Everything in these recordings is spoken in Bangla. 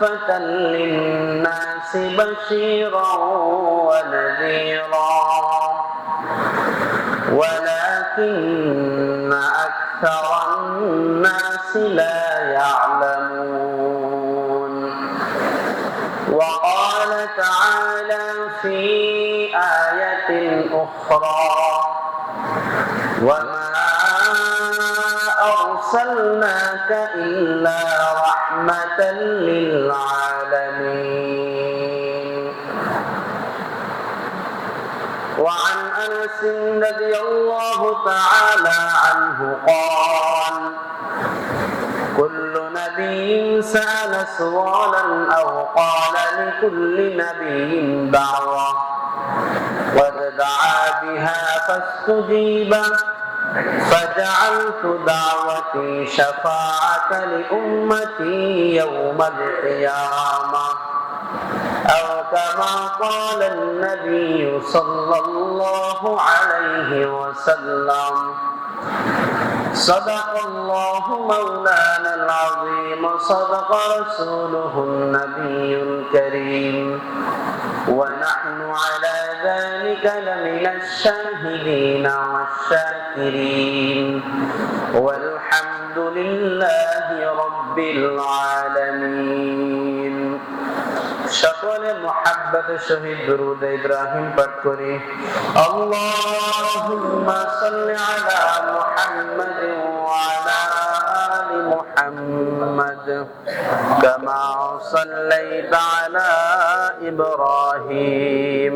كافة للناس بشيرا ونذيرا. ولكن أكثر الناس لا يعلمون. وقال تعالى في آية أخرى وما أرسلناك إلا رحمة للعالمين. وعن أنس رضي الله تعالى عنه قال كل نبي سأل سؤالا أو قال لكل نبي دعوة ودعا بها فاستجيب فجعلت دعوتي شفاعة لأمتي يوم القيامة. أو كما قال النبي صلى الله عليه وسلم صدق الله مولانا العظيم صدق رسوله النبي الكريم. ونحن على ذلك لمن الشاهدين والشاكرين والحمد لله رب العالمين সকলে মোহাব্বত শহীদ দরুদ ইব্রাহিম পাঠ করি আল্লাহুম্মা সাল্লি আলা মুহাম্মাদ ওয়া আলা আলি মুহাম্মাদ কামা সাল্লাইতা আলা ইব্রাহিম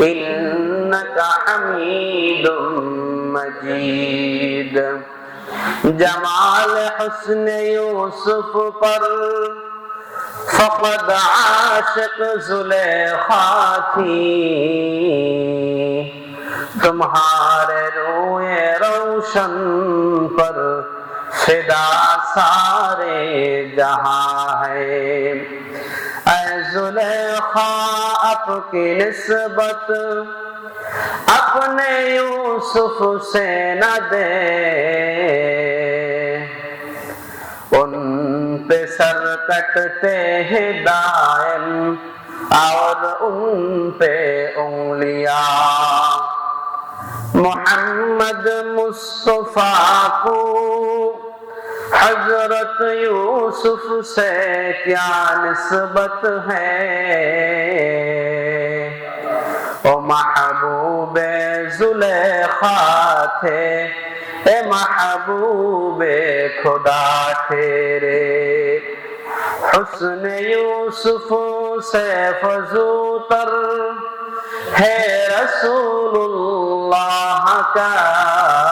إنك حميد مجيد. جمال حسن يوسف پر فقد عاشق زلیخا تھی تمہارے روئے روشن پر فدا سارے جہاں ہے है जुलेखा आपकी निस्बत अपने यूसुफ से न दे उन पे सर तकते हैं दायम और उन पे उंगलियां मोहम्मद मुस्तफा को حضرت یوسف سے کیا نسبت ہے؟ او محبوب زلیخا تھے، اے محبوب خدا تیرے۔ حسن یوسف سے فضوتر ہے رسول اللہ کا۔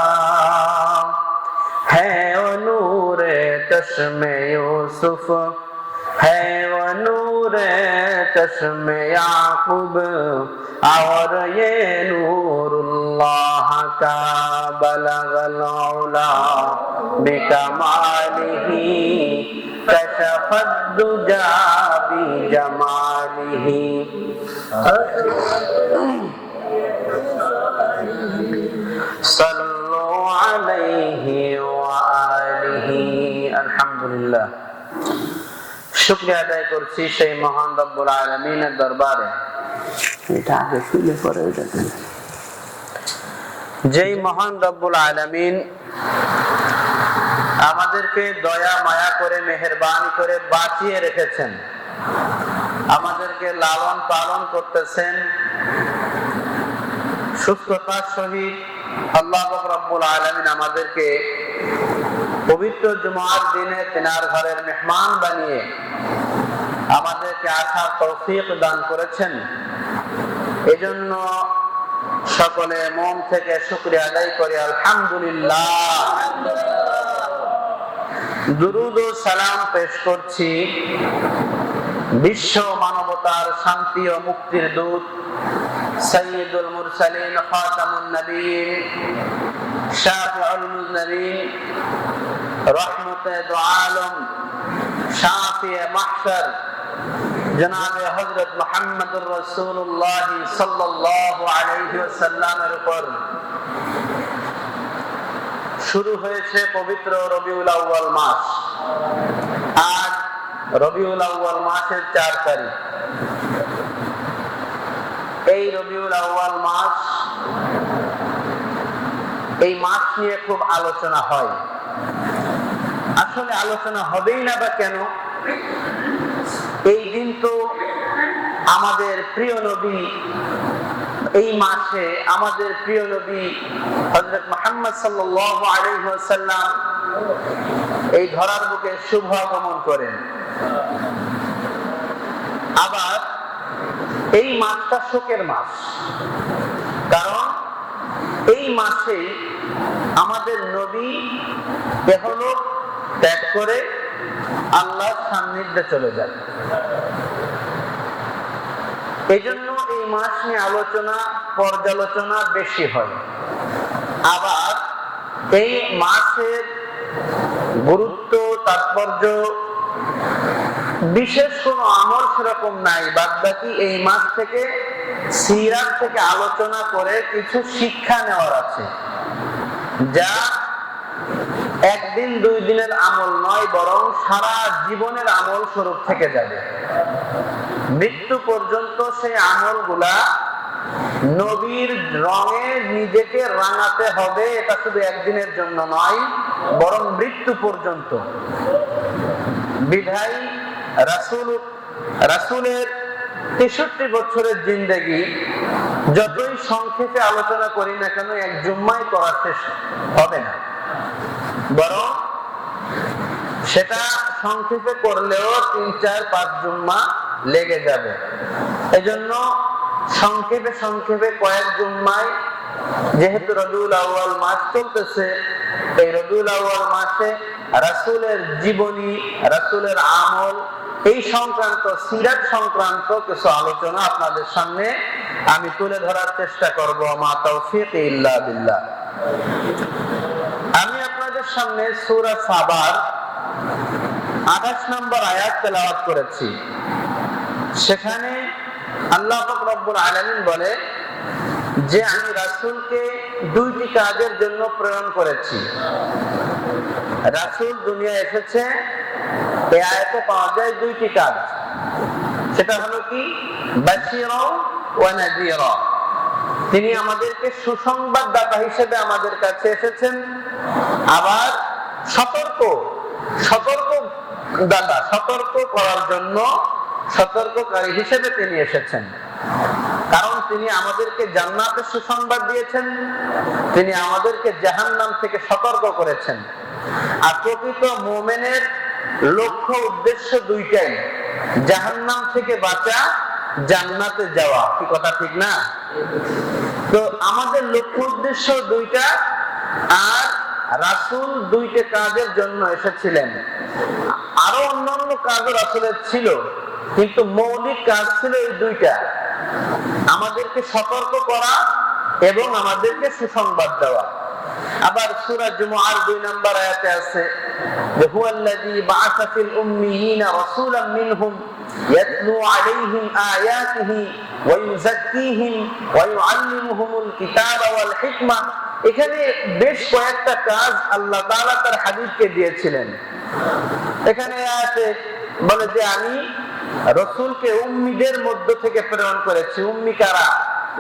چشم یوسف ہے وہ نور چشم یعقوب اور یہ نور اللہ کا بلغ العلا بکمالہ كشف الدجى بجماله عليه وآله আলহামদুলিল্লাহ। শুক্রিয়া আদায় করছি সেই মহান রব্বুল আলমিনের দরবারে। এটা আগে ফিলে পরে যেই মহান রব্বুল আলমিন আমাদেরকে দয়া, মায়া করে, মেহরবানি করে বাঁচিয়ে রেখেছেন, আমাদেরকে লালন পালন করতেছেন, সুস্থতার সহিত আল্লাহ রব্বুল আলমিন আমাদেরকে পবিত্র জুমার দিনে তেনার ঘরের মেহমান বানিয়ে আমাদেরকে আসার তৌফিক দান করেছেন। এজন্য সকলে মন থেকে শুক্রিয়া আদায় করে। আলহামদুলিল্লাহ। দুরুদ ও সালাম পেশ করছি। বিশ্ব মানবতার শান্তি ও মুক্তির দূত সৈয়দুল মুরসালিন খাতামুন নবীন, শাফিউল মুজনবিন রহমতে দু আলম শাফিয়ে মাহশর, জনাবে হযরত মুহাম্মদুর রাসূলুল্লাহ সাল্লাল্লাহু আলাইহি ওয়াসাল্লামের উপর। শুরু হয়েছে পবিত্র রবিউল আউ্বাল মাস। আজ রবিউল আউ্বাল মাসের চার তারিখ। এই রবিউল আউ্বাল মাস, এই মাস নিয়ে খুব আলোচনা হয়। আসলে আলোচনা হবেই না বা কেন? এই দিন তো আমাদের প্রিয় নবী এই মাসে আমাদের প্রিয় নবী হজরত মোহাম্মদ আলাইহি এই ধরার বুকে শুভ আগমন করেন। আবার এই মাসটা শোকের মাস। কারণ এই মাসে আমাদের নবী এহলোক ত্যাগ করে আল্লাহর সান্নিধ্যে চলে যান। এই জন্য এই মাস নিয়ে আলোচনা, পর্যালোচনা বেশি হয়। আবার এই মাসের গুরুত্ব, তাৎপর্য বিশেষ কোনো আমল সেরকম নাই। বাদ বাকি এই মাস থেকে, সিরাত থেকে আলোচনা করে কিছু শিক্ষা নেওয়ার আছে, যা একদিন, দুই দিনের আমল নয়, বরং সারা জীবনের আমল স্বরূপ থেকে যাবে। মৃত্যু পর্যন্ত সেই আমলগুলা নবীর রঙে নিজেকে রাঙাতে হবে, এটা শুধু একদিনের জন্য নয়, বরং মৃত্যু পর্যন্ত। বিধাই রাসুল, রাসুলের তেষট্টি বছরের জিন্দেগি যতই সংক্ষেপে আলোচনা করি না কেন, এক জুম্মাই করার শেষ হবে না। বরং সেটা সংক্ষেপে করলেও তিন, চার, পাঁচ জুম্মা লেগে যাবে। এজন্য সংক্ষেপে সংক্ষেপে কয়েক জুম্মায় যেহেতু রবিউল মাস চলতেছে, এই রবিউল মাসে রাসূলের জীবনী, রাসূলের আমল, এই সংক্রান্ত, সিরাত সংক্রান্ত কিছু আলোচনা আপনাদের সামনে আমি তুলে ধরার চেষ্টা করব। মা তৌফিক ইল্লা বিল্লাহ। সামনে সূরা সাবার আঠাশ নম্বর আয়াত তেলাওয়াত করেছি। সেখানে আল্লাহ রব্বুল আলামিন বলে যে, আমি রাসূলকে দুইটি কাজের জন্য প্রেরণ করেছি। রাসূল দুনিয়া এসেছে, এই আয়াতে পাওয়া যায় দুইটি কাজ। সেটা হলো কি? তিনি আমাদেরকে সুসংবাদদাতা হিসেবে আমাদের কাছে এসেছেন। আবার সতর্ক সতর্ক দাদা সতর্ক করার জন্য সতর্ককারী হিসেবে তিনি এসেছেন। কারণ তিনি আমাদেরকে জান্নাতের সুসংবাদ দিয়েছেন, তিনি আমাদেরকে জাহান্নাম থেকে সতর্ক করেছেন। আর প্রকৃত মোমেনের লক্ষ্য, উদ্দেশ্য দুইটাই, জাহান্নাম থেকে বাঁচা, জান্নাতে যাওয়া। কি কথা, ঠিক না? তো আমাদের লক্ষ্য, উদ্দেশ্য দুইটা, আর রাসূল দুইটা কাজের জন্য এসেছিলেন। আরও অন্যান্য কাজও রাসূলের ছিল, কিন্তু মৌলিক কাজ ছিল এই দুইটা। আমাদেরকে সতর্ক করা এবং আমাদেরকে সুসংবাদ দেওয়া। আবার সূরা জুমআর দুই নম্বর আয়াতে আছে হুয়াল্লাযী এখানে বেশ কয়েকটা কাজ আল্লাহ তাআলা তার হাবিবকে দিয়েছিলেন। এখানে আছে, বলে যে আমি রসুলকে উম্মিদের মধ্য থেকে প্রেরণ করেছি। উম্মি কারা?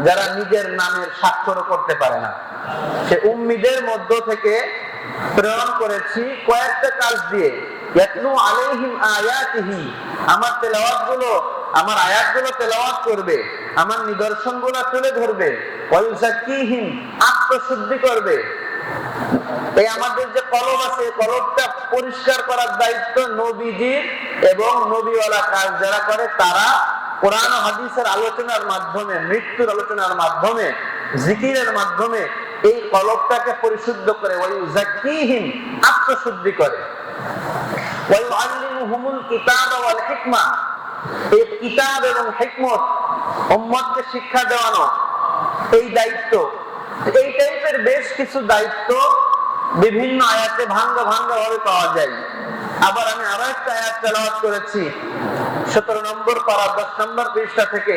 যারা নিজের নামের স্বাক্ষর করতে পারে না। সে উম্মিদের মধ্য থেকে প্রেরণ করেছি কয়েকটা কাজ দিয়ে। আমার তেলাওয়াতগুলো আমার আয়াতগুলো তেলাওয়াত করবে, আমার নিদর্শনগুলো তুলে ধরবে ওয়ায়ুজাক্কিহিম আত্মশুদ্ধি করবে। এই আমাদের যে কলম আছে, এই কলমটা পরিষ্কার করার দায়িত্ব নবীজির এবং নবীওয়ালা কাজ যারা করে, তারা কোরআন হাদিসের আলোচনার মাধ্যমে, মৃত্যুর আলোচনার মাধ্যমে, জিকিরের মাধ্যমে এই কলবটাকে পরিশুদ্ধ করে ওই জাকিহীন আত্মশুদ্ধি করে। ওই আল্লিমুহুমুল কিতাব ওয়াল হিকমা এই কিতাব এবং হেকমত উম্মতকে শিক্ষা দেওয়ানো, এই দায়িত্ব। এই টাইপের বেশ কিছু দায়িত্ব বিভিন্ন আয়াতে ভাঙ্গ ভাঙ্গ ভাবে পাওয়া যায়। আবার আমি আরও একটা আয়াত করেছি, সতেরো নম্বর পারা দশ নম্বর পৃষ্ঠা থেকে।